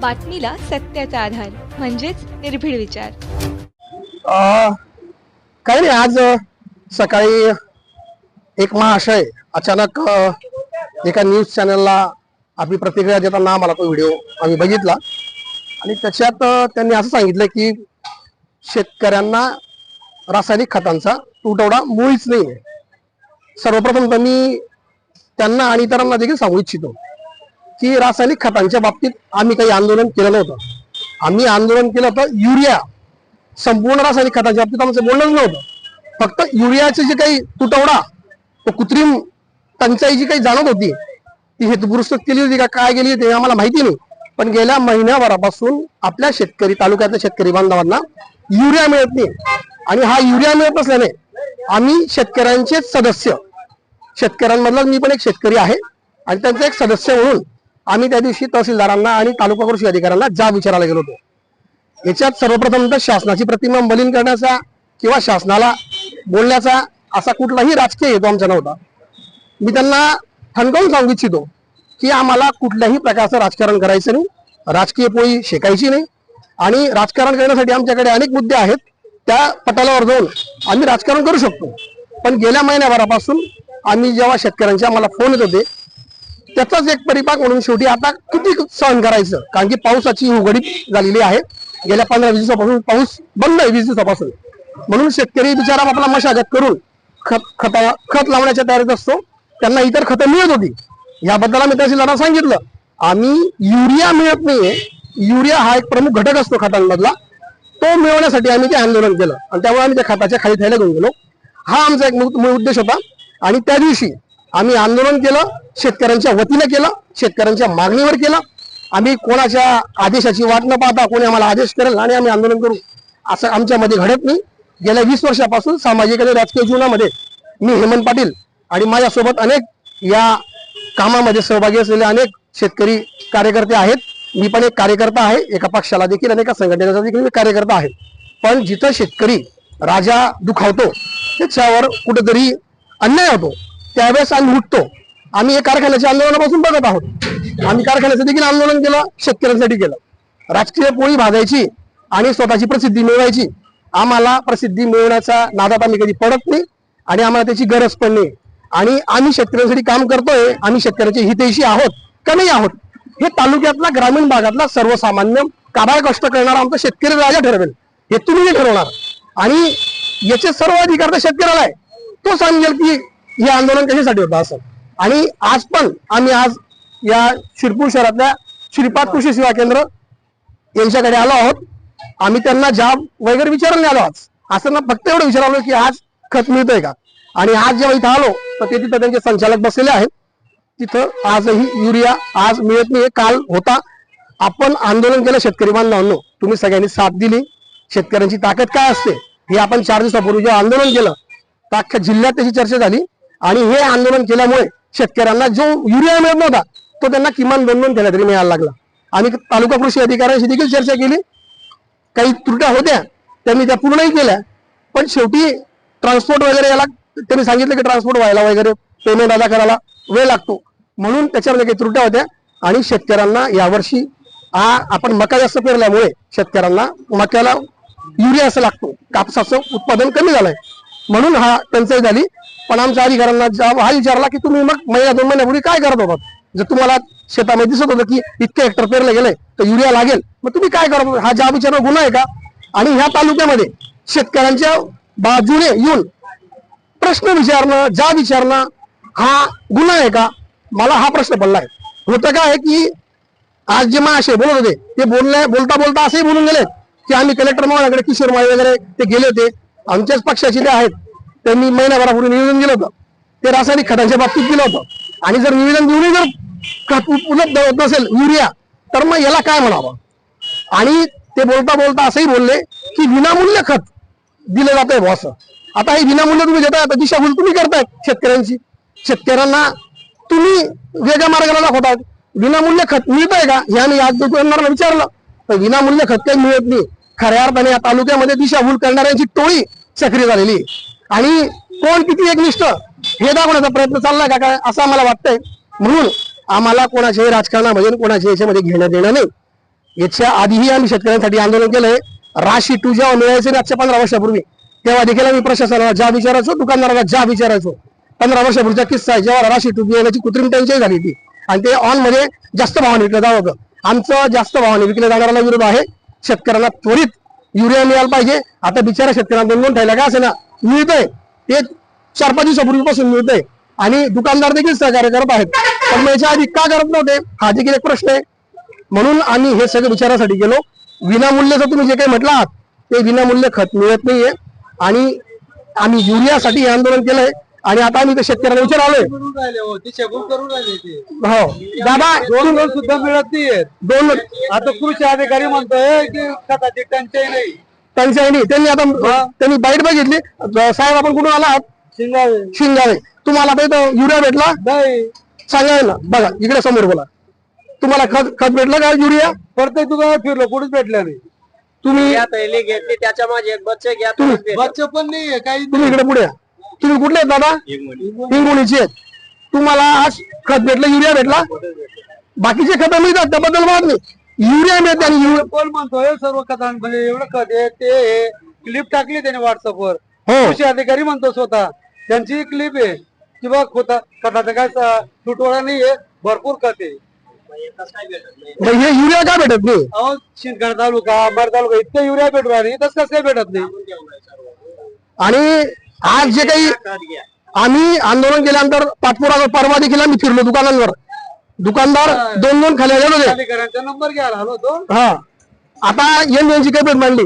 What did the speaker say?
बातमीला सत्याचा आधार म्हणजेच निर्भीड विचार. अ, काही नाही आज सकाळी एक महाशय अचानक एका न्यूज चॅनलला आपली प्रतिक्रिया देताना आम्हाला तो व्हिडिओ आम्ही बघितला. आणि त्याच्यात त्यांनी असं सांगितलं की शेतकऱ्यांना रासायनिक खतांचा तुटवडा मुळीच नाही आहे सर्वप्रथम तर मी त्यांना आणि इतरांना देखील सांगू इच्छितो. की रासायनिक खतांच्या बाबतीत आम्ही काही आंदोलन केलं नव्हतं. आम्ही आंदोलन केलं होतं युरिया. संपूर्ण रासायनिक खताच्या बाबतीत आमचं बोलणंच नव्हतं. फक्त युरियाचे जे काही तुटवडा तो कृत्रिम टंचाई जी काही जाणवत होती ती हेतुपुरस्कृत केली होती का काय गेली ते आम्हाला माहिती नाही. पण गेल्या महिन्याभरापासून आपल्या शेतकरी तालुक्यातल्या शेतकरी बांधवांना युरिया मिळत नाही. आणि हा युरिया मिळत नसल्याने आम्ही शेतकऱ्यांचे सदस्य शेतकऱ्यांमधला मी पण एक शेतकरी आहे आणि त्यांचा एक सदस्य म्हणून आम्ही त्या दिवशी तहसीलदारांना आणि तालुका कृषी अधिकाऱ्यांना जाब विचारायला गेलो होतो. याच्यात सर्वप्रथम तर शासनाची प्रतिमा बलीन करण्याचा किंवा शासनाला बोलण्याचा असा कुठलाही राजकीय हेतू आमचा नव्हता. मी त्यांना ठणकावून सांगू इच्छितो की आम्हाला कुठल्याही प्रकारचं राजकारण करायचं नाही राजकीय पोळी शेकायची नाही आणि राजकारण करण्यासाठी आमच्याकडे अनेक मुद्दे आहेत त्या पटालावर जाऊन आम्ही राजकारण करू शकतो. पण गेल्या महिन्याभरापासून आम्ही जेव्हा शेतकऱ्यांचे आम्हाला फोन येत होते त्याचाच एक परिपाक म्हणून शेवटी आता किती सहन करायचं? कारण की पावसाची उघडी झालेली आहे. गेल्या पंधरा वीस दिवसापासून पाऊस बंद आहे वीस दिवसापासून. म्हणून शेतकरी बिचारा आपला मशागत करून खत खता खत लावण्याच्या तयारीत असतो. त्यांना इतर खतं मिळत होती. याबद्दल आम्ही तहसीलदारांना सांगितलं. आम्ही युरिया मिळत नाहीये. युरिया हा एक प्रमुख घटक असतो खतांमधला. तो मिळवण्यासाठी आम्ही ते आंदोलन केलं. आणि त्यामुळे आम्ही त्या खताच्या खाली थैल्या घेऊन गेलो. हा आमचा एक मूळ उद्देश होता. आणि त्या दिवशी आम्ही आंदोलन केलं शेतकऱ्यांच्या वतीने केलं शेतकऱ्यांच्या मागणीवर केलं. आम्ही कोणाच्या आदेशाची वाट न पाहता कोणी आम्हाला आदेश करेल आणि आम्ही आंदोलन करू. असं आमच्यामध्ये घडत नाही. गेल्या वीस वर्षापासून सामाजिक आणि राजकीय जीवनामध्ये मी हेमंत पाटील आणि माझ्यासोबत अनेक या कामामध्ये सहभागी असलेले अनेक शेतकरी कार्यकर्ते आहेत. मी पण एक कार्यकर्ता आहे. एका पक्षाला देखील आणि एका संघटनेचा देखील मी कार्यकर्ता आहे. पण जिथं शेतकरी राजा दुखावतो त्याच्यावर कुठेतरी अन्याय होतो. त्यावेळेस आम्ही उठतो आम्ही या कारखान्याच्या आंदोलनापासून बघत आहोत. आम्ही कारखान्याचं देखील आंदोलन केलं शेतकऱ्यांसाठी केलं. राजकीय पोळी भागायची आणि स्वतःची प्रसिद्धी मिळवायची. आम्हाला प्रसिद्धी मिळवण्याचा नादात आम्ही कधी पडत नाही आणि आम्हाला त्याची गरज पण नाही. आणि आम्ही शेतकऱ्यांसाठी काम करतोय आम्ही शेतकऱ्याचे हितैषी आहोत का नाही आहोत. हे तालुक्यातला ग्रामीण भागातला सर्वसामान्य काबाळ कष्ट करणारा आमचा शेतकरी राजा ठरवेल. हे तुम्ही ठरवणार. आणि याचे सर्व अधिकार तर शेतकऱ्याला आहे. तो सांगेल की हे आंदोलन कशासाठी होतं असं? आणि आज पण आम्ही आज या शिरपूर शहरातल्या श्रीपाद कृषी सेवा केंद्र यांच्याकडे आलो आहोत. आम्ही त्यांना जाब वगैरे विचारायला नाही आलो आज असं ना फक्त एवढं विचारलो की आज खत मिळतंय का? आणि आज जेव्हा इथं आलो तर ते तिथं त्यांचे संचालक बसलेले आहेत. तिथं आजही युरिया आज मिळत नाही काल होता. आपण आंदोलन केलं शेतकरी बांधवांनो तुम्ही सगळ्यांनी साथ दिली. शेतकऱ्यांची ताकद काय असते हे आपण चार दिवसापूर्वी जेव्हा आंदोलन केलं तर अख्ख्या जिल्ह्यात त्याची चर्चा झाली. आणि हे आंदोलन केल्यामुळे शेतकऱ्यांना जो युरिया मिळत नव्हता तो त्यांना किमान दोन दोन तरी मिळायला लागला. आम्ही तालुका कृषी अधिकाऱ्यांशी देखील चर्चा केली. काही त्रुट्या होत्या त्यांनी त्या पूर्णही केल्या. पण शेवटी ट्रान्सपोर्ट वगैरे याला त्यांनी सांगितलं की ट्रान्सपोर्ट व्हायला वगैरे पेमेंट अदा करायला वेळ लागतो. म्हणून त्याच्यामध्ये काही त्रुट्या होत्या आणि शेतकऱ्यांना यावर्षी हा आपण मका जास्त पेरल्यामुळे शेतकऱ्यांना मक्याला युरिया असं लागतो. कापसाचं उत्पादन कमी झालंय. म्हणून हा टंचाई झाली. पण आमच्या अधिकाऱ्यांना हा विचारला की तुम्ही मग महिना दोन महिन्यापूर्वी काय करत होतात? जर तुम्हाला शेतामध्ये दिसत होतं की इतके हेक्टर पेरलं गेलंय तर युरिया लागेल. मग तुम्ही काय करत हा जाब विचारणं गुन्हा आहे का? आणि ह्या तालुक्यामध्ये शेतकऱ्यांच्या बाजूने येऊन प्रश्न विचारणं जा विचारणं हा गुन्हा आहे का? मला हा प्रश्न पडलाय होतं काय की आज जे महाशय बोलत होते ते बोलले बोलता बोलता असंही बोलून गेले की आम्ही कलेक्टर महोदयाकडे किशोर माळी वगैरे ते गेले होते. आमच्याच पक्षाचे ते आहेत. त्यांनी महिनाभरापूर्वी निवेदन दिलं होतं. ते रासायनिक खतांच्या बाबतीत दिलं होतं. आणि जर निवेदन देऊनही जर खत उपलब्ध होत नसेल युरिया तर मग याला काय म्हणावं? आणि ते बोलता बोलता असंही बोलले की विनामूल्य खत दिलं जात आहे असं. आता हे विनामूल्य तुम्ही देताय आता दिशाभूल तुम्ही करताय शेतकऱ्यांची. शेतकऱ्यांना तुम्ही वेगळ्या मार्गाला दाखवतात विनामूल्य खत मिळतंय का? हे आम्ही आज दुकानदाराला विचारलं. तर विनामूल्य खत काही मिळत नाही. खऱ्या अर्थाने या तालुक्यामध्ये दिशाभूल करणाऱ्यांची टोळी सक्रिय झालेली आहे. आणि कोण किती एकनिष्ठ? हे दाखवण्याचा प्रयत्न चाललाय का काय? असं आम्हाला वाटतंय. म्हणून आम्हाला कोणाच्याही राजकारणामध्ये कोणाच्या याच्यामध्ये घेण्यात येणार नाही. याच्या आधीही आम्ही शेतकऱ्यांसाठी आंदोलन केलंय. राशी टू जेव्हा मिळायचे आजच्या पंधरा वर्षापूर्वी तेव्हा देखील आम्ही प्रशासनाला ज्या विचारायचो दुकानदाराला ज्या विचारायचो पंधरा वर्षापूर्वीचा किस्सा आहे जेव्हा राशी टू मिळण्याची कृत्रिम टंचाई झाली ती आणि ते ऑनमध्ये जास्त भावाने विकलं जावं आमचं जास्त भावाने विकल्या जाणाऱ्याला विरोध आहे. शेतकऱ्यांना त्वरित युरिया मिळायला पाहिजे. आता बिचारा शेतकऱ्यांना दोन दोन ठेवला का असे ना मिळतंय. ते चार पाच दिवसापूर्वीपासून मिळतंय. आणि दुकानदार देखील सहकार्य करत आहेत. पण मग याच्या आधी का करत नव्हते? हा देखील एक प्रश्न आहे. म्हणून आम्ही हे सगळं विचारासाठी गेलो. विनामूल्यचं तुम्ही जे काही म्हटलं आहात ते विनामूल्य खत मिळत नाहीये. आणि आम्ही युरियासाठी हे आंदोलन केलंय. आणि आता आम्ही ते शेतकऱ्यांना विचार आलोय हो. दादा दोन रोज सुद्धा मिळत नाहीये दोन आता कृषी अधिकारी म्हणतोय की खताची टंचाई नाही. त्यांच्या त्यांनी आता त्यांनी बाईट बघितली. साहेब आपण कुठून आला शिंगावे शिंगावे तुम्हाला आता इथं युरिया भेटला? नाही. सांगा ना बघा इकडे समोर बोला. तुम्हाला खत खत भेटलं का युरिया? प्रत्येक दुकानात फिरलो कुठेच भेटल्या नाही. तुम्ही घेतली त्याच्या माझे बच्चे घ्या. बच्चे पण नाहीये काही तुम्ही इकडे पुढे या. तुम्ही कुठले आहेत दादा? हिंगोलीचे आहेत. तुम्हाला आज खत भेटलं युरिया भेटला? बाकीचे खत मिळतात त्याबद्दल माहीत नाही युरिया मिळते आणि युरिया कोण म्हणतोय? सर्व खतां म्हणजे एवढं खत आहे ते क्लिप टाकली त्याने व्हॉट्सअपवर हो. कृषी अधिकारी म्हणतो स्वतः. त्यांची क्लिप आहे. की बा खता खताचा काय तुटवडा नाहीये. भरपूर आहे. मग हे युरिया का भेटत नाही? अहो शिंदखेडा तालुका अंबार तालुका इतकं युरिया भेटू राहिले. तसं कसं काय भेटत नाही? आणि आज जे काही आम्ही आंदोलन केल्यानंतर पाठपुरा परवा देखील आम्ही फिरलो दुकानांवर. दुकानदार दोन दोन खाली आले होते. नंबर घ्यायला आलो होतो. हा. आता यांची काय भेट मांडली.